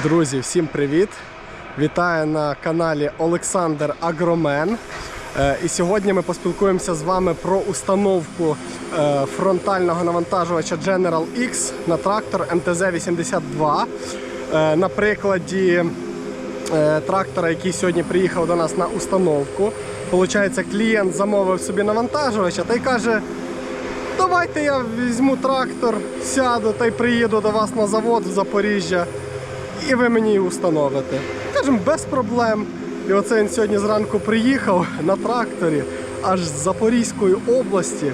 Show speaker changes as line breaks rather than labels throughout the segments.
Друзі, всім привіт! Вітаю на каналі Олександр Агромен. Е, І сьогодні ми поспілкуємося з вами про установку е, фронтального навантажувача General X на трактор МТЗ-82. Е, На прикладі трактора, який сьогодні приїхав до нас на установку. Получається, клієнт замовив собі навантажувача та й каже: Давайте я візьму трактор, сяду та й приїду до вас на завод в Запоріжжя, і ви мені її установите. Кажемо, без проблем. І оце він сьогодні зранку приїхав на тракторі аж з Запорізької області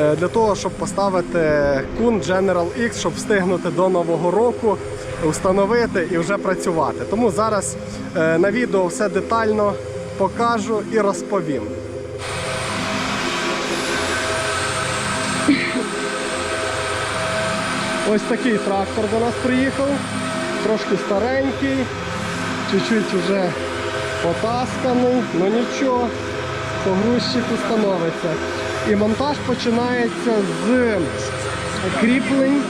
е, для того, щоб поставити кун General X, щоб встигнути до Нового року, встановити і вже працювати. Тому зараз е, на відео все детально покажу і розповім. Ось такий трактор до нас приїхав, трошки старенький, чуть-чуть вже потасканий, ну нічого, погрузчик установиться. І монтаж починається з кріплень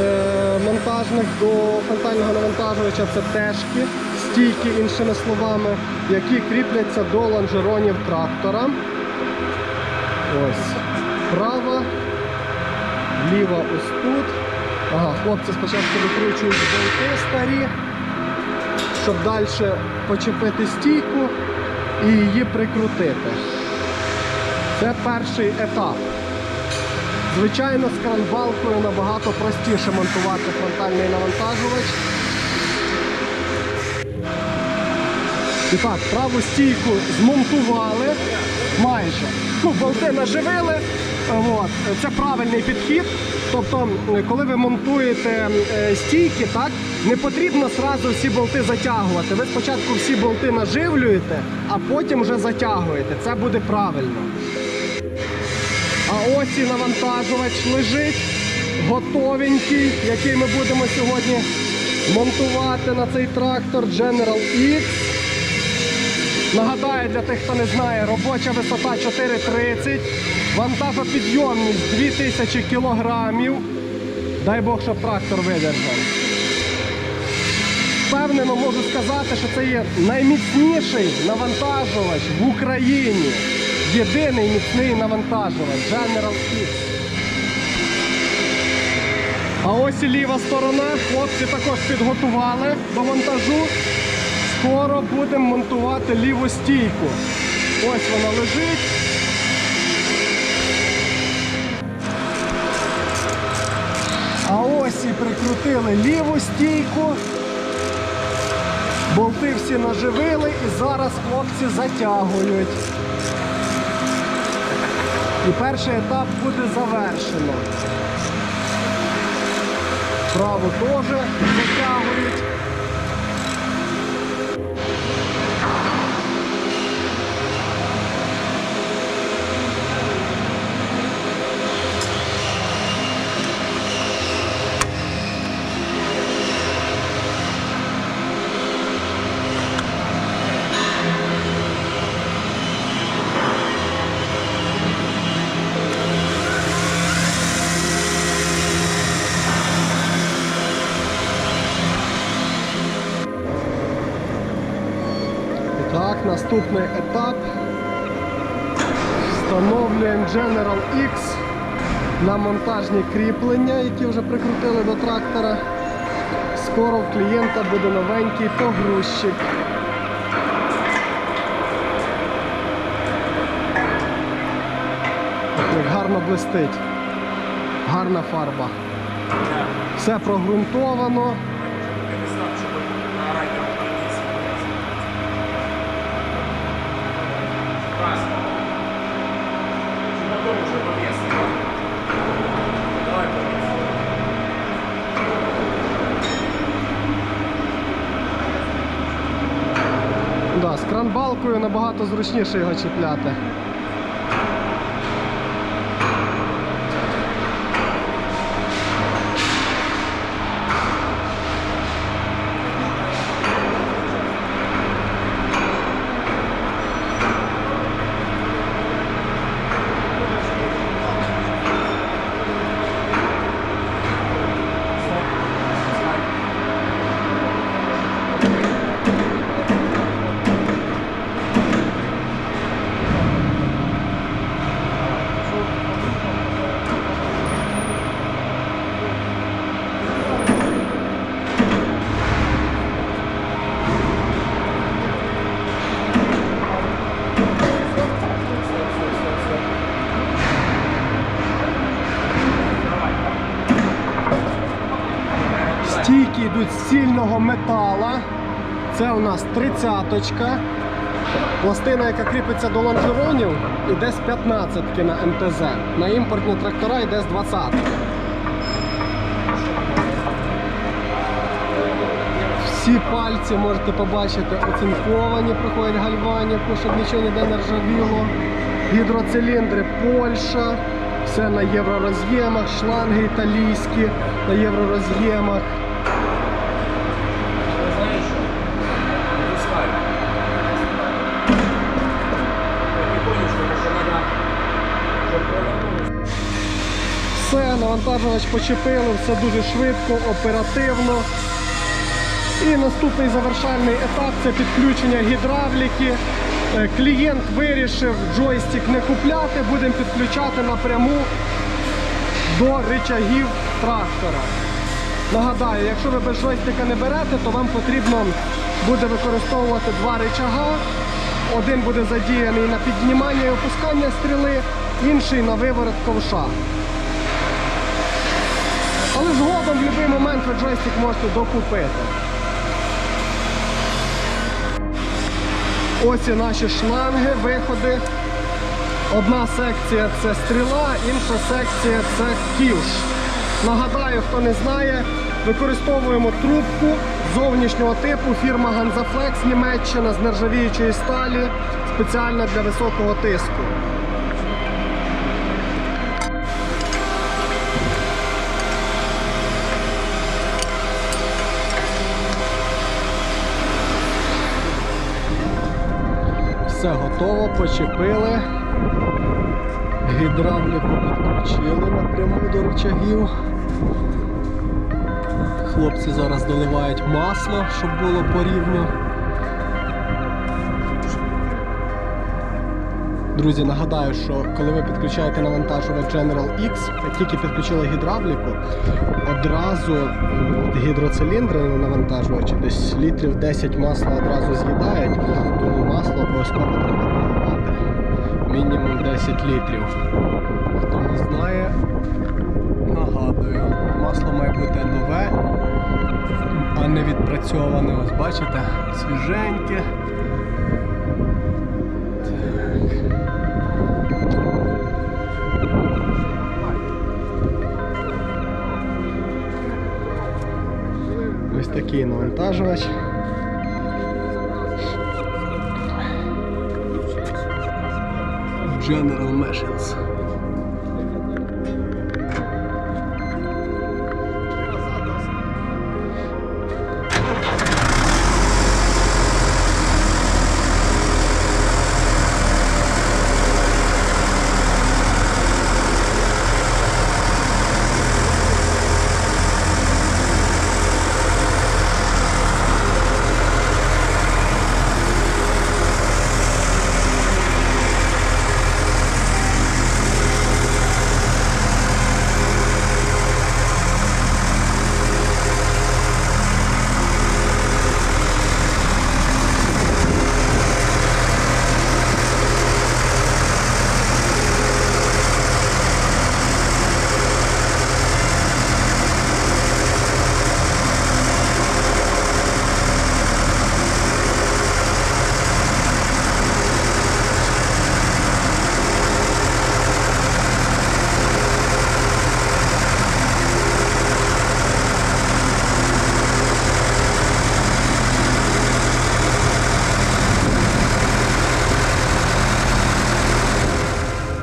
е, монтажних до фронтального навантажувача, це тежки, стійки, іншими словами, які кріпляться до лонжеронів трактора. Ось. Права, Ліва ось тут. Ага, хлопці спочатку викручують болти старі, щоб далі почепити стійку і її прикрутити. Це перший етап. Звичайно, з кранбалкою набагато простіше монтувати фронтальний навантажувач. І так, праву стійку змонтували майже. Ну, болти наживили. От. Це правильний підхід. Тобто, коли ви монтуєте е, стійки, так, не потрібно одразу всі болти затягувати. Ви спочатку всі болти наживлюєте, а потім вже затягуєте. Це буде правильно. А ось і навантажувач лежить, готовенький, який ми будемо сьогодні монтувати на цей трактор General X. Нагадаю для тих, хто не знає, робоча висота 4,30, вантажопідйомність 2000 кілограмів. Дай Бог, щоб трактор видержав. Впевнено можу сказати, що це є найміцніший навантажувач в Україні. Єдиний міцний навантажувач General X. А ось і ліва сторона. Хлопці також підготували до монтажу. Скоро будемо монтувати ліву стійку. Ось вона лежить. А ось і прикрутили ліву стійку. Болти всі наживили і зараз хлопці затягують. І перший етап буде завершено. Праву теж затягують. Наступний етап. Встановлюємо General X на монтажні кріплення, які вже прикрутили до трактора. Скоро в клієнта буде новенький погрузчик. Як гарно блистить. Гарна фарба. Все прогрунтовано. Да, з кранбалкою набагато зручніше його чіпляти. Стійки йдуть з сильного метала. Це у нас тридцяточка. Пластина, яка кріпиться до лонжеронів, іде з 15 на МТЗ. На імпортні трактора йде з 20. Всі пальці можете побачити оцинковані, проходять гальваніку, щоб нічого ніде не ржавіло. Гідроциліндри Польща, все на євророз'ємах, шланги італійські на євророз'ємах. Навантажувач почепили, все дуже швидко, оперативно. І наступний завершальний етап це підключення гідравліки. Е, Клієнт вирішив джойстик не купляти, будемо підключати напряму до рычагів трактора. Нагадаю, якщо ви без джойстика не берете, то вам потрібно буде використовувати два рычага. Один буде задіяний на піднімання і опускання стріли, інший на виворот ковша. Але згодом в будь-який момент ви джойстик можете докупити. Ось і наші шланги, виходи. Одна секція це стріла, інша секція це ківш. Нагадаю, хто не знає, використовуємо трубку зовнішнього типу фірма Ganzaflex Німеччина з нержавіючої сталі, спеціальна для високого тиску. Все готово, почепили. Гідравліку підключили напряму до рычагів. Хлопці зараз доливають масло, щоб було порівню. Друзі, нагадаю, що коли ви підключаєте навантажувач General X, як тільки підключили гідравліку, одразу гідроциліндри на навантажувачі десь літрів 10 масла одразу з'їдають, тому масло обов'язково треба наливати. Мінімум 10 літрів. Хто не знає, нагадую, масло має бути нове, а не відпрацьоване. Ось бачите, свіженьке. Такий навантажувач. General Machines.